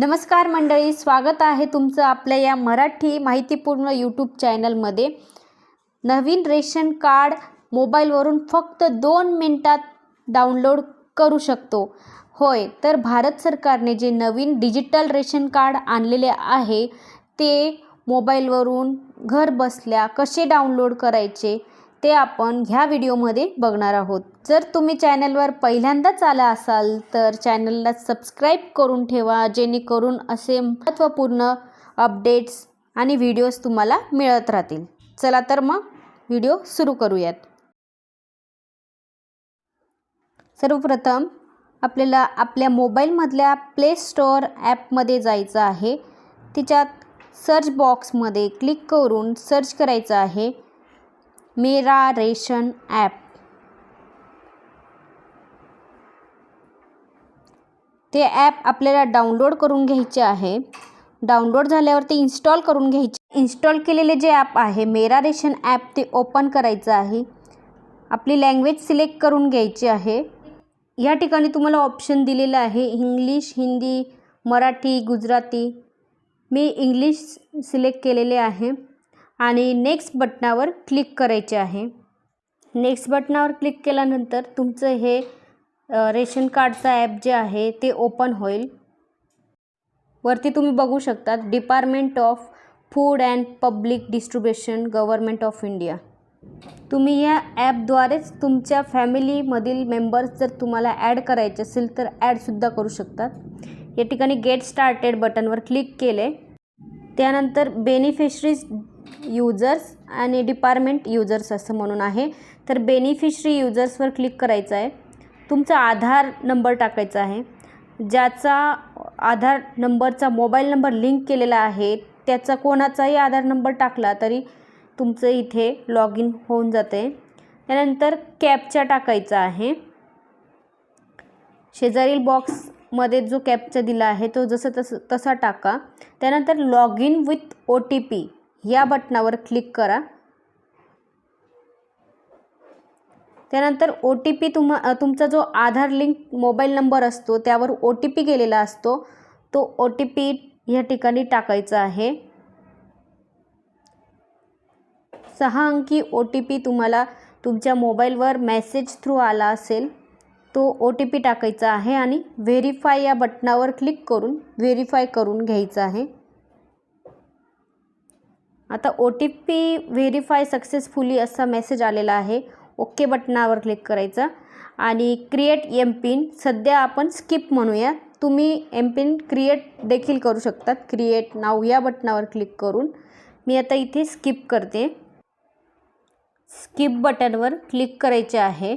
नमस्कार मंडळी स्वागत आहे तुमचं आपल्या या मराठी माहितीपूर्ण यूट्यूब चॅनलमध्ये. नवीन रेशन कार्ड मोबाईलवरून फक्त दोन मिनटात डाउनलोड करू शकतो. होय तर भारत सरकारने जे नवीन डिजिटल रेशन कार्ड आणलेले आहे ते मोबाईलवरून घर बसल्या कसे डाउनलोड करायचे ते आपण ह्या व्हिडिओमध्ये बघणार आहोत. जर तुम्ही चॅनलवर पहिल्यांदाच आला असाल तर चॅनलला सबस्क्राईब करून ठेवा जेणेकरून असे महत्त्वपूर्ण अपडेट्स आणि व्हिडिओज तुम्हाला मिळत राहतील. चला तर मग व्हिडिओ सुरू करूयात. सर्वप्रथम आपल्याला आपल्या मोबाईलमधल्या प्ले स्टोअर ॲपमध्ये जायचं आहे. तिच्यात सर्च बॉक्समध्ये क्लिक करून सर्च करायचं आहे. Mera ration app. ते ॲप आपल्याला डाउनलोड करून घ्यायचे आहे. डाउनलोड झाल्यावर ते इन्स्टॉल करून घ्यायचे. इन्स्टॉल केलेले जे ॲप आहे मेरा रेशन ॲप ते ओपन करायचं आहे. आपली लँग्वेज सिलेक्ट करून घ्यायची आहे. या ठिकाणी तुम्हाला ऑप्शन दिलेलं आहे इंग्लिश हिंदी मराठी गुजराती. मी इंग्लिश सिलेक्ट केलेले आहे. आणि नेक्स्ट बटनावर क्लिक करायचे आहे. नेक्स्ट बटनावर क्लिक केल्यानंतर तुमचं हे रेशन कार्डचं ॲप जे आहे ते ओपन होईल. वरती तुम्ही बघू शकतात department of food and public distribution government of India तुम्ही या ॲपद्वारेच तुमच्या फॅमिलीमधील मेंबर्स जर तुम्हाला ॲड करायचे असेल तर ॲडसुद्धा करू शकतात. या ठिकाणी गेट स्टार्टेड बटनवर क्लिक केले. त्यानंतर बेनिफिशरीज युजर्स आणि डिपार्टमेंट युजर्स असं म्हणून आहे. तर बेनिफिशरी युजर्सवर क्लिक करायचं आहे. तुमचा आधार नंबर टाकायचा आहे. ज्याचा आधार नंबरचा मोबाईल नंबर लिंक केलेला आहे त्याचा कोणाचाही आधार नंबर टाकला तरी तुमचं इथे लॉग इन होऊन जाते त्यानंतर कॅपचा टाकायचा आहे. शेजारील बॉक्समध्ये जो कॅपचा दिला आहे तो जसं तसं तसा टाका. त्यानंतर log in with O T P या बटनावर क्लिक करा. त्यानंतर ओ टी पी तुम्हा तुमचा जो आधार लिंक मोबाईल नंबर असतो त्यावर ओ टी पी गेलेला असतो. तो ओ टी पी या ठिकाणी टाकायचा आहे. सहा अंकी ओ टी पी तुम्हाला तुमच्या मोबाईलवर मेसेज थ्रू आला असेल तो ओ टी पी टाकायचा आहे आणि व्हेरीफाय या बटनावर क्लिक करून व्हेरीफाय करून घ्यायचा आहे. आता O T P verify successfully असा मेसेज आलेला आहे. ओके बटनावर क्लिक करायचा. आणि क्रिएट एम पिन सध्या आपण स्किप म्हणूया. तुम्ही एम पिन क्रिएट देखील करू शकतात. क्रिएट नाव या बटनावर क्लिक करून. मी आता इथे स्किप करते. स्किप बटनवर क्लिक करायचे आहे.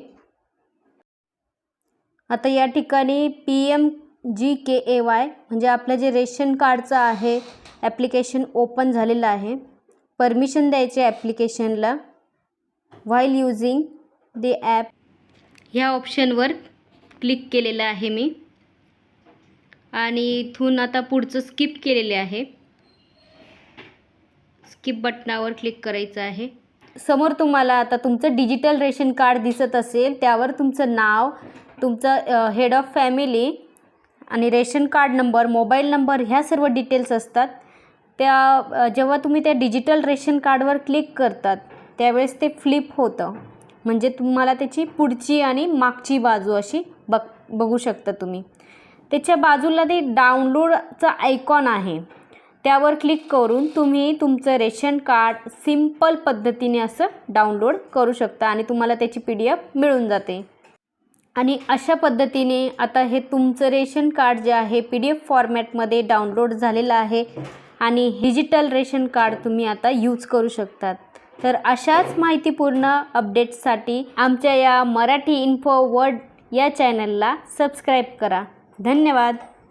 आता या ठिकाणी P M G K A Y म्हणजे आपलं जे रेशन कार्डचं आहे ॲप्लिकेशन ओपन झालेलं आहे. परमिशन द्यायचे ॲप्लिकेशनला व्हाईल यूजिंग द ॲप ह्या ऑप्शनवर क्लिक केलेलं आहे मी. आणि इथून आता पुढचं स्किप केलेले आहे. स्किप बटनावर क्लिक करायचं आहे. समोर तुम्हाला आता तुमचं डिजिटल रेशन कार्ड दिसत असेल त्यावर तुमचं नाव तुमचं हेड ऑफ फॅमिली आणि ration card number mobile number ह्या सर्व डिटेल्स असतात. त्या जेव्हा तुम्ही त्या डिजिटल रेशन कार्डवर क्लिक करतात त्यावेळेस ते फ्लिप होतं. म्हणजे तुम्हाला त्याची पुढची आणि मागची बाजू अशी बघ बघू शकता तुम्ही. त्याच्या बाजूला ते डाउनलोडचं आयकॉन आहे. त्यावर क्लिक करून तुम्ही तुमचं रेशन कार्ड सिंपल पद्धतीने असं डाउनलोड करू शकता आणि तुम्हाला त्याची पी डी एफ मिळून जाते. आणि अशा पद्धतीने आता हे तुमचं रेशन कार्ड जे आहे पी डी एफ फॉर्मॅटमध्ये डाउनलोड झालेलं आहे आणि डिजिटल रेशन कार्ड तुम्ही आता यूज करू शकतात. तर अशाच माहितीपूर्ण अपडेट्ससाठी आमच्या या मराठी इन्फो वर्ड या चॅनलला सबस्क्राईब करा. धन्यवाद.